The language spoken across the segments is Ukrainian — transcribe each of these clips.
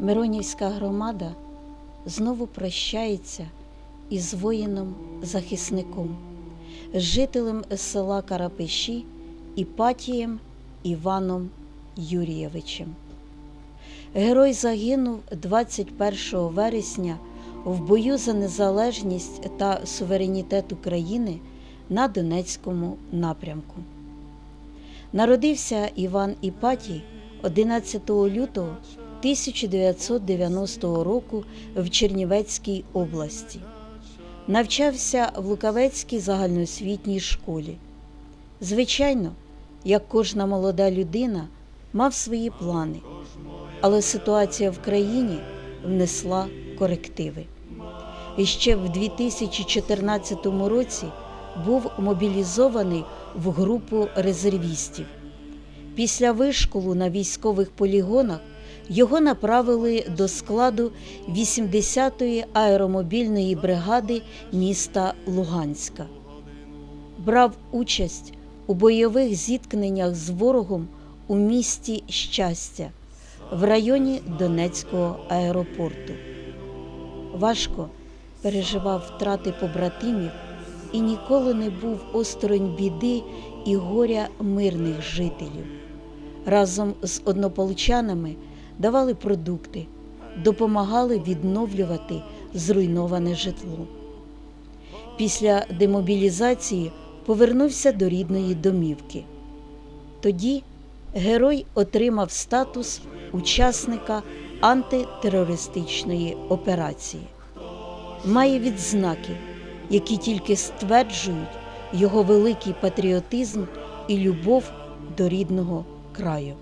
Миронівська громада знову прощається із воїном-захисником, жителем села Карапиші Іпатієм Іваном Юрійовичем. Герой загинув 21 вересня в бою за незалежність та суверенітет України на Донецькому напрямку. Народився Іван Іпатій 11 лютого 1990 року в Чернівецькій області. Навчався в Лукавецькій загальноосвітній школі. Звичайно, як кожна молода людина, мав свої плани, але ситуація в країні внесла корективи. І ще в 2014 році був мобілізований в групу резервістів. Після вишколу на військових полігонах його направили до складу 80-ї аеромобільної бригади міста Луганська. Брав участь у бойових зіткненнях з ворогом у місті Щастя в районі Донецького аеропорту. Важко переживав втрати побратимів і ніколи не був осторонь біди і горя мирних жителів. Разом з однополчанами давали продукти, допомагали відновлювати зруйноване житло. Після демобілізації повернувся до рідної домівки. Тоді герой отримав статус учасника антитерористичної операції. Має відзнаки, які тільки стверджують його великий патріотизм і любов до рідного краю.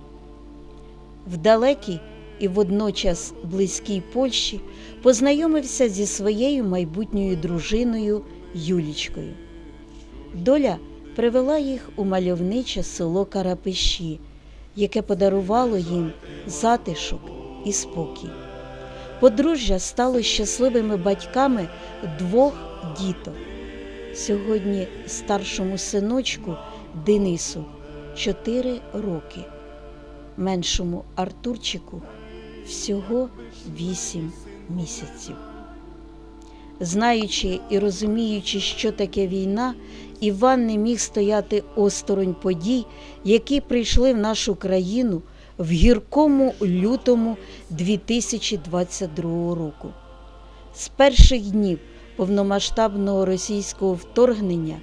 В далекій і водночас близькій Польщі познайомився зі своєю майбутньою дружиною Юлічкою. Доля привела їх у мальовниче село Карапиші, яке подарувало їм затишок і спокій. Подружжя стало щасливими батьками двох діток. Сьогодні старшому синочку Денису 4 роки, меншому Артурчику всього 8 місяців. Знаючи і розуміючи, що таке війна, Іван не міг стояти осторонь подій, які прийшли в нашу країну в гіркому лютому 2022 року. З перших днів повномасштабного російського вторгнення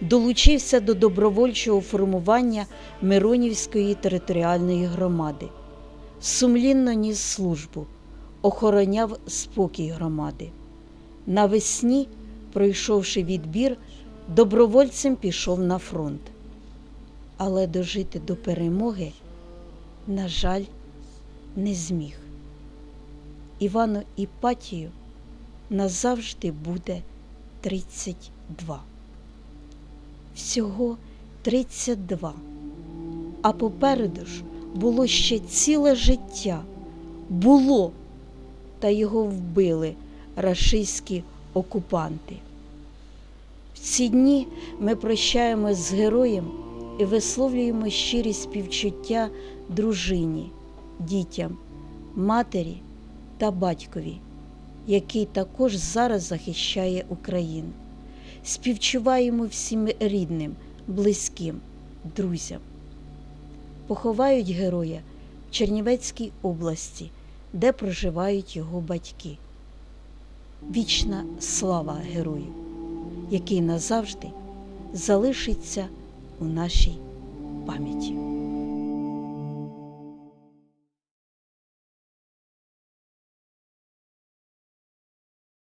долучився до добровольчого формування Миронівської територіальної громади. Сумлінно ніс службу, охороняв спокій громади. Навесні, пройшовши відбір, добровольцем пішов на фронт. Але дожити до перемоги, на жаль, не зміг. Івану Іпатію назавжди буде 32. Всього 32. А попереду ж було ще ціле життя. Було, та його вбили рашистські окупанти. В ці дні ми прощаємось з героєм і висловлюємо щирі співчуття дружині, дітям, матері та батькові, який також зараз захищає Україну. Співчуваємо всім рідним, близьким, друзям. Поховають героя в Чернівецькій області, де проживають його батьки. Вічна слава герою, який назавжди залишиться у нашій пам'яті.